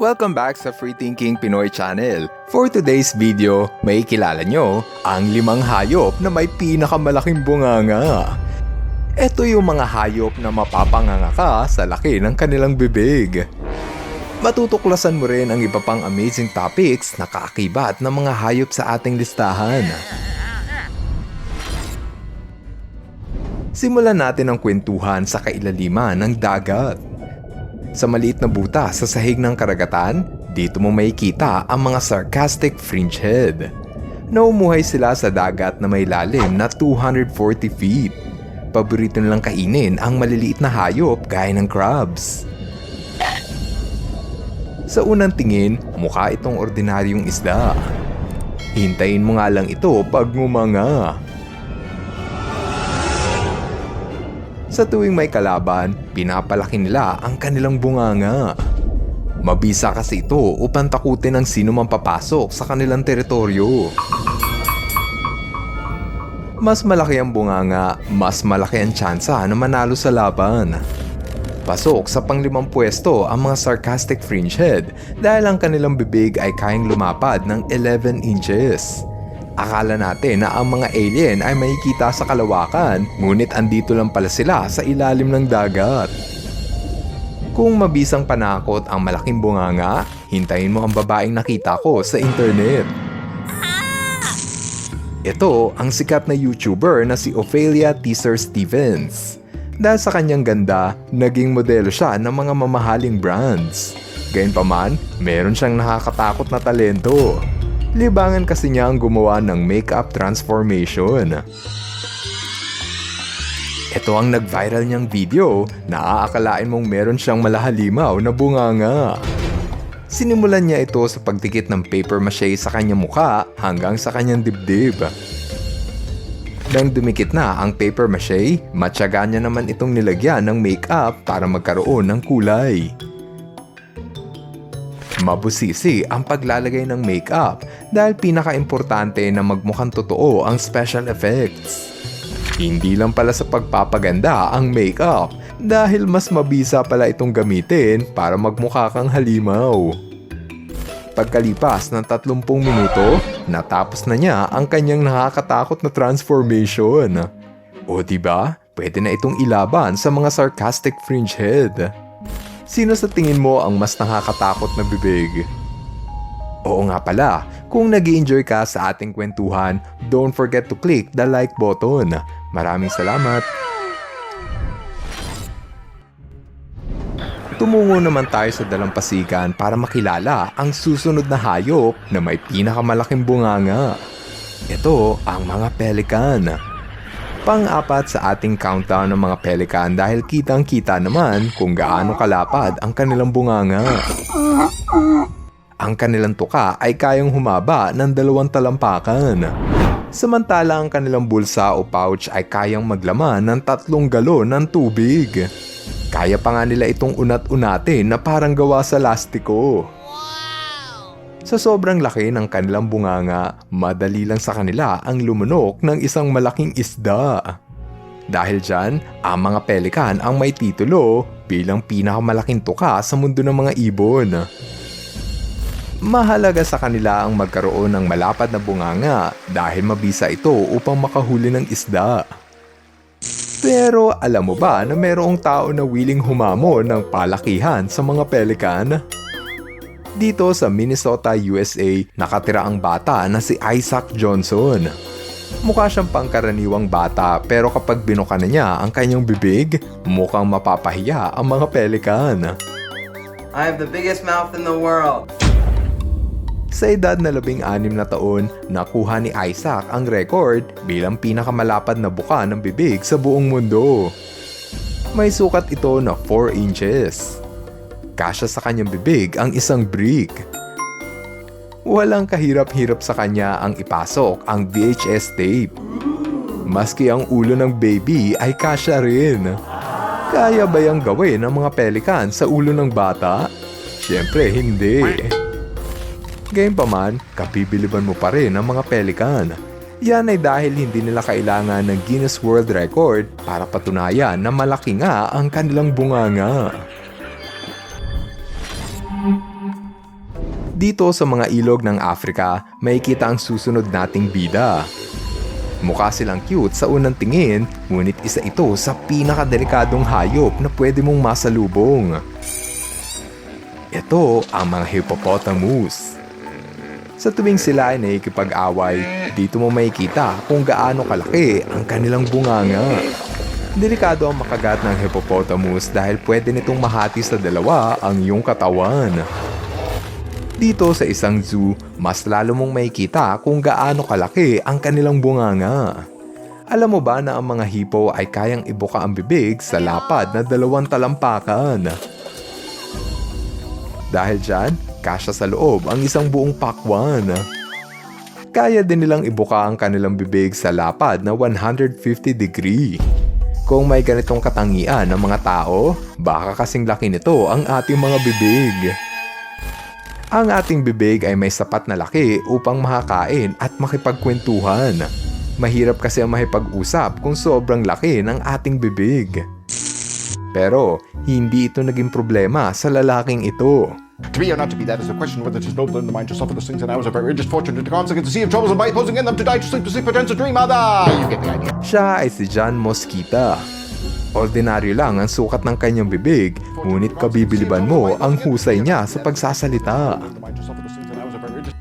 Welcome back sa Free Thinking Pinoy Channel. For today's video, may kilala nyo ang limang hayop na may pinakamalaking bunganga. Ito yung mga hayop na mapapanganga ka sa laki ng kanilang bibig. Matutuklasan mo rin ang iba pang amazing topics na kaakibat ng mga hayop sa ating listahan. Simulan natin ang kwentuhan sa kailaliman ng dagat. Sa maliit na buta sa sahig ng karagatan, dito mo makikita ang mga sarcastic fringehead. Naumuhay sila sa dagat na may lalim na 240 feet. Paborito nilang kainin ang maliliit na hayop gaya ng crabs. Sa unang tingin, mukha itong ordinaryong isda. Hintayin mo nga lang ito pag ngumanga. Sa tuwing may kalaban, pinapalaki nila ang kanilang bunganga. Mabisa kasi ito upang takutin ang sino mang papasok sa kanilang teritoryo. Mas malaki ang bunganga, mas malaki ang tsansa na manalo sa laban. Pasok sa panglimang pwesto ang mga sarcastic fringehead dahil ang kanilang bibig ay kayang lumapad ng 11 inches. Akala natin na ang mga alien ay makikita sa kalawakan, ngunit andito lang pala sila sa ilalim ng dagat. Kung mabisang panakot ang malaking bunganga, hintayin mo ang babaeng nakita ko sa internet. Ito ang sikat na YouTuber na si Ophelia Teaser Stevens. Dahil sa kanyang ganda, naging modelo siya ng mga mamahaling brands. Gayunpaman, meron siyang nakakatakot na talento. Libangan kasi niya ang gumawa ng makeup transformation. Ito ang nag-viral niyang video na aakalain mong meron siyang malahalimaw na bunganga. Sinimulan niya ito sa pagdikit ng paper mache sa kanyang muka hanggang sa kanyang dibdib. Nang dumikit na ang paper mache, matyaga niya naman itong nilagyan ng makeup para magkaroon ng kulay. Mabusisi ang paglalagay ng makeup dahil pinaka-importante na magmukhang totoo ang special effects. Hindi lang pala sa pagpapaganda ang makeup dahil mas mabisa pala itong gamitin para magmukha kang halimaw. Pagkalipas ng 30 minuto, natapos na niya ang kanyang nakakatakot na transformation. O ba? Pwede na itong ilaban sa mga sarcastic fringehead. Sino sa tingin mo ang mas nakakatakot na bibig? Oo nga pala, kung nag enjoy ka sa ating kwentuhan, don't forget to click the like button. Maraming salamat! Tumungo naman tayo sa dalampasigan para makilala ang susunod na hayop na may pinakamalaking bunganga. Ito ang mga pelikan. Pang-apat sa ating countdown ng mga pelikan dahil kitang-kita naman kung gaano kalapad ang kanilang bunganga. Ang kanilang tuka ay kayang humaba ng dalawang talampakan. Samantala ang kanilang bulsa o pouch ay kayang maglaman ng tatlong galon ng tubig. Kaya pa nga nila itong unat-unatin na parang gawa sa lastiko. Sa sobrang laki ng kanilang bunganga, madali lang sa kanila ang lumunok ng isang malaking isda. Dahil dyan, ang mga pelikan ang may titulo bilang pinakamalaking tuka sa mundo ng mga ibon. Mahalaga sa kanila ang magkaroon ng malapad na bunganga dahil mabisa ito upang makahuli ng isda. Pero alam mo ba na mayroong tao na willing humamon ng palakihan sa mga pelikan? Dito sa Minnesota, USA, nakatira ang bata na si Isaac Johnson. Mukha siyang pangkaraniwang bata pero kapag binuka na niya ang kanyang bibig, mukhang mapapahiya ang mga pelikan. I have the biggest mouth in the world. Sa edad na labing anim na taon, nakuha ni Isaac ang record bilang pinakamalapad na buka ng bibig sa buong mundo. May sukat ito na 4 inches. Kasya sa kanyang bibig ang isang brick. Walang kahirap-hirap sa kanya ang ipasok ang VHS tape. Maski ang ulo ng baby ay kasya rin. Kaya ba yung gawin ng mga pelikan sa ulo ng bata? Siyempre hindi. Gayunpaman, kapibiliban mo pa rin ang mga pelikan. Yan ay dahil hindi nila kailangan ng Guinness World Record para patunayan na malaki nga ang kanilang bunganga. Dito sa mga ilog ng Africa, makikita ang susunod nating bida. Mukha silang cute sa unang tingin, ngunit isa ito sa pinakadelikadong hayop na pwede mong masalubong. Ito ang mga hippopotamus. Sa tuwing sila ay nakikipag-away, dito mo makikita kung gaano kalaki ang kanilang bunganga. Delikado ang makagat ng hippopotamus dahil pwede nitong mahati sa dalawa ang iyong katawan. Dito sa isang zoo, mas lalo mong makikita kung gaano kalaki ang kanilang bunganga. Alam mo ba na ang mga hipo ay kayang ibuka ang bibig sa lapad na dalawang talampakan? Dahil dyan, kasya sa loob ang isang buong pakwan. Kaya din nilang ibuka ang kanilang bibig sa lapad na 150 degree. Kung may ganitong katangian ng mga tao, baka kasing laki nito ang ating mga bibig. Ang ating bibig ay may sapat na laki upang makakain at makipagkwentuhan. Mahirap kasi ang makipag-usap kung sobrang laki ng ating bibig. Pero hindi ito naging problema sa lalaking ito. To be or not to be, that is a question whether it is noble in the mind to suffer those things and hours of very fortune to consequence to see of troubles and by posing in them to die to sleep to sleep pretends to dream other. You get the idea. Siya ay si John Mosquita. Ordinaryo lang ang sukat ng kanyang bibig, ngunit kabibiliban mo ang husay niya sa pagsasalita.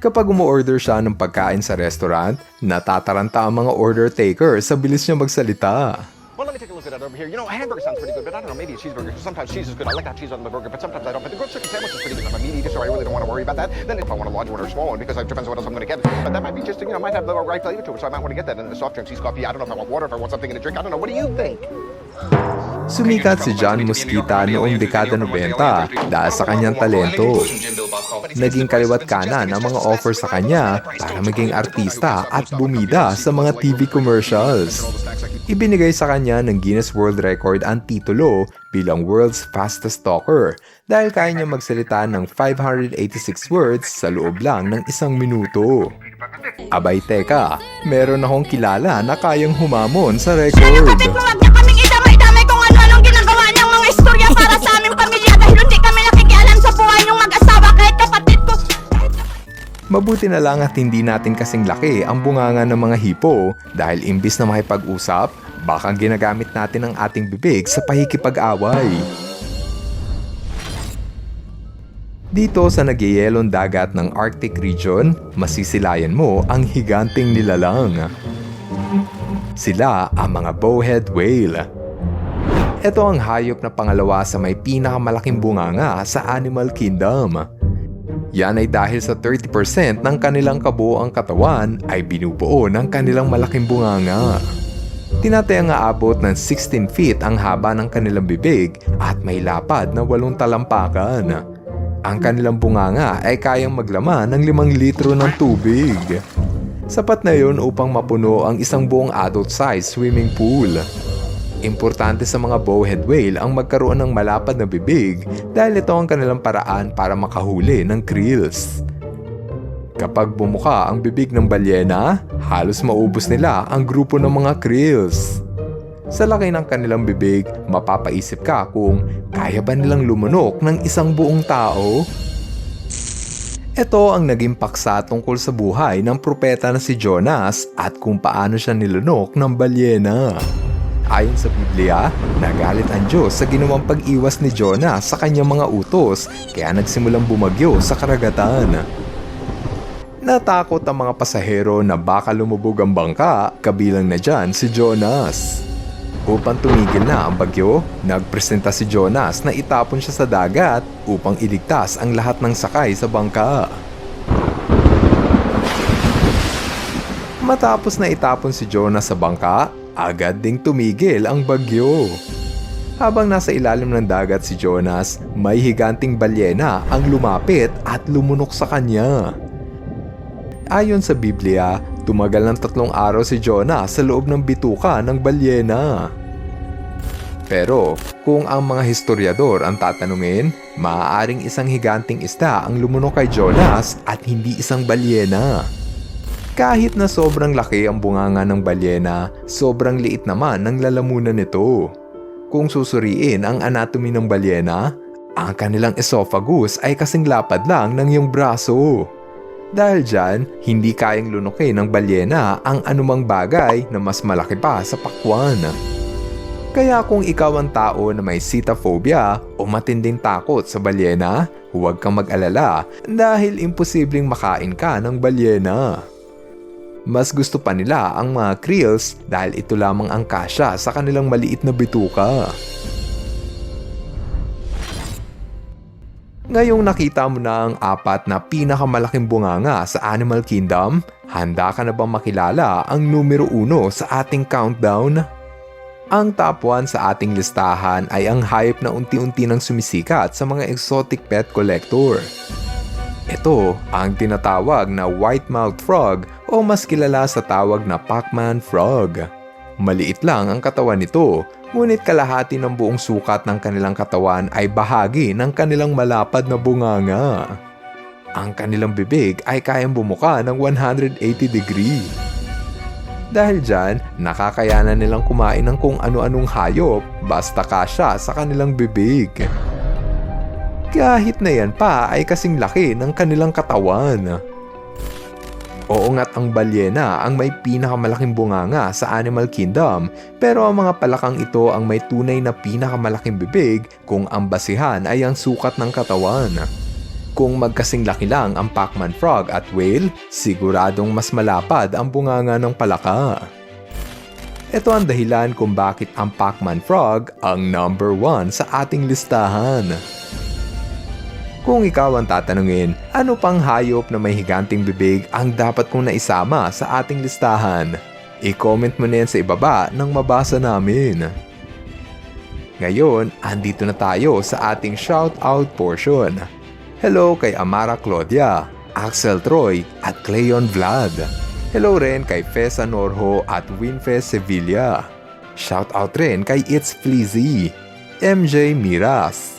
Kapag umu-order siya ng pagkain sa restaurant, natataranta ang mga order taker sa bilis niya magsalita. Well, let me take a look at it over here. You know, a hamburger sounds pretty good, but I don't know, maybe a cheeseburger. Sometimes cheese is good. I like that cheese on the burger, but sometimes I don't. But the grilled chicken sandwich is pretty good. I'm a meat eater, so I really don't want to worry about that. Then if I want a large one or a small one, because it depends on what else I'm going to get. But that might be just, you know, might have the right flavor to it, so I might want to get that. And the soft drinks, he's coffee. I don't know if I want water, if I want something in a drink. I don't know. What do you think? Sumikat si John Mosquita noong dekada 90 dahil sa kanyang talento. Naging kaliwat kanan ang mga offer sa kanya para maging artista at bumida sa mga TV commercials. Ibinigay sa kanya ng Guinness World Record ang titulo bilang World's Fastest Talker dahil kaya niya magsalita ng 586 words sa loob lang ng isang minuto. Abay teka, meron akong kilala na kayang humamon sa record. Mabuti na lang at hindi natin kasing laki ang bunganga ng mga hipo dahil imbis na makipag-usap, baka ginagamit natin ang ating bibig sa pahikipag-away. Dito sa nagyayelong dagat ng Arctic region, masisilayan mo ang higanting nilalang. Sila ang mga bowhead whale. Ito ang hayop na pangalawa sa may pinakamalaking bunganga sa animal kingdom. Yan ay dahil sa 30% ng kanilang kabuoang katawan ay binubuo ng kanilang malaking bunganga. Tinatayang aabot ng 16 feet ang haba ng kanilang bibig at may lapad na walong talampakan. Ang kanilang bunganga ay kayang maglaman ng 5 litro ng tubig. Sapat na yon upang mapuno ang isang buong adult-sized swimming pool. Importante sa mga bowhead whale ang magkaroon ng malapad na bibig dahil ito ang kanilang paraan para makahuli ng krills. Kapag bumuka ang bibig ng balyena, halos maubos nila ang grupo ng mga krills. Sa laki ng kanilang bibig, mapapaisip ka kung kaya ba nilang lumunok ng isang buong tao? Ito ang naging paksa tungkol sa buhay ng propeta na si Jonas at kung paano siya nilunok ng balyena. Ayon sa Biblia, nagalit ang Diyos sa ginawang pag-iwas ni Jonas sa kanyang mga utos kaya nagsimulang bumagyo sa karagatan. Natakot ang mga pasahero na baka lumubog ang bangka, kabilang na dyan si Jonas. Upang tumigil na ang bagyo, nagpresenta si Jonas na itapon siya sa dagat upang iligtas ang lahat ng sakay sa bangka. Matapos na itapon si Jonas sa bangka, agad ding tumigil ang bagyo. Habang nasa ilalim ng dagat si Jonas, may higanting balyena ang lumapit at lumunok sa kanya. Ayon sa Biblia, tumagal ng tatlong araw si Jonah sa loob ng bituka ng balyena. Pero kung ang mga historiador ang tatanungin, maaaring isang higanting isda ang lumunok kay Jonas at hindi isang balyena. Kahit na sobrang laki ang bunganga ng balyena, sobrang liit naman ng lalamunan nito. Kung susuriin ang anatomy ng balyena, Ang kanilang esophagus ay kasing lapad lang ng iyong braso. Dahil dyan, hindi kayang lunukin ng balyena ang anumang bagay na mas malaki pa sa pakwan. Kaya kung ikaw ang tao na may sitaphobia o matinding takot sa balyena, huwag kang mag-alala dahil imposibleng makain ka ng balyena. Mas gusto pa nila ang mga krills dahil ito lamang ang kasya sa kanilang maliit na bituka. Ngayong nakita mo na ang apat na pinakamalaking bunganga sa Animal Kingdom, handa ka na bang makilala ang numero uno sa ating countdown? Ang top 1 sa ating listahan ay ang hype na unti-unti nang sumisikat sa mga exotic pet collector. Ito ang tinatawag na white-mouthed frog o mas kilala sa tawag na Pac-Man frog. Maliit lang ang katawan nito, ngunit kalahati ng buong sukat ng kanilang katawan ay bahagi ng kanilang malapad na bunganga. Ang kanilang bibig ay kayang bumuka ng 180 degree. Dahil dyan, nakakayanan nilang kumain ng kung ano-anong hayop basta kasya sa kanilang bibig. Kahit na yan pa ay kasing laki ng kanilang katawan. Oo nga't ang balyena ang may pinakamalaking bunganga sa Animal Kingdom pero ang mga palakang ito ang may tunay na pinakamalaking bibig kung ang basihan ay ang sukat ng katawan. Kung magkasing laki lang ang Pac-Man frog at whale, siguradong mas malapad ang bunganga ng palaka. Ito ang dahilan kung bakit ang Pac-Man frog ang number one sa ating listahan. Kung ikaw ang tatanungin, ano pang hayop na may higanting bibig ang dapat kong naisama sa ating listahan? I-comment mo na yan sa ibaba nang mabasa namin. Ngayon, andito na tayo sa ating shoutout portion. Hello kay Amara Claudia, Axel Troy at Cleon Vlad. Hello rin kay Fesa Norho at Winfes Sevilla. Shoutout rin kay It's Fleazy, MJ Miras,